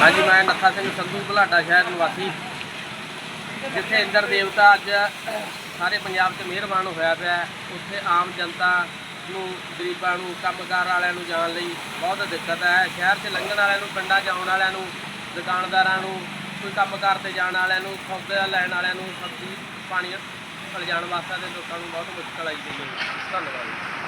ਹਾਂਜੀ, ਮੈਂ ਨੱਥਾ ਸਿੰਘ ਸੰਧੂ ਬੁਲਾਡਾ ਸ਼ਹਿਰ, ਨਿਵਾਸੀ। ਜਿੱਥੇ ਇੰਦਰ ਦੇਵਤਾ ਅੱਜ ਸਾਰੇ ਪੰਜਾਬ 'ਚ ਮਿਹਰਬਾਨ ਹੋਇਆ ਪਿਆ ਉੱਥੇ ਆਮ ਜਨਤਾ ਨੂੰ, ਗਰੀਬਾਂ ਨੂੰ, ਕੰਮਕਾਰ ਵਾਲਿਆਂ ਨੂੰ ਜਾਣ ਲਈ ਬਹੁਤ ਦਿੱਕਤ ਹੈ। ਸ਼ਹਿਰ 'ਚ ਲੰਘਣ ਵਾਲਿਆਂ ਨੂੰ, ਪਿੰਡਾਂ 'ਚ ਆਉਣ ਵਾਲਿਆਂ ਨੂੰ, ਦੁਕਾਨਦਾਰਾਂ ਨੂੰ, ਕੋਈ ਕੰਮਕਾਰ ਤੇ ਜਾਣ ਵਾਲਿਆਂ ਨੂੰ ਸੌਦਾ ਲੈਣ ਵਾਲਿਆਂ ਨੂੰ ਸਬਜ਼ੀ ਪਾਣੀ ਲਿਜਾਣ ਵਾਸਤੇ ਦੇ ਲੋਕਾਂ ਨੂੰ ਬਹੁਤ ਮੁਸ਼ਕਲ ਆਈ ਪਈ ਹੈ। ਧੰਨਵਾਦ।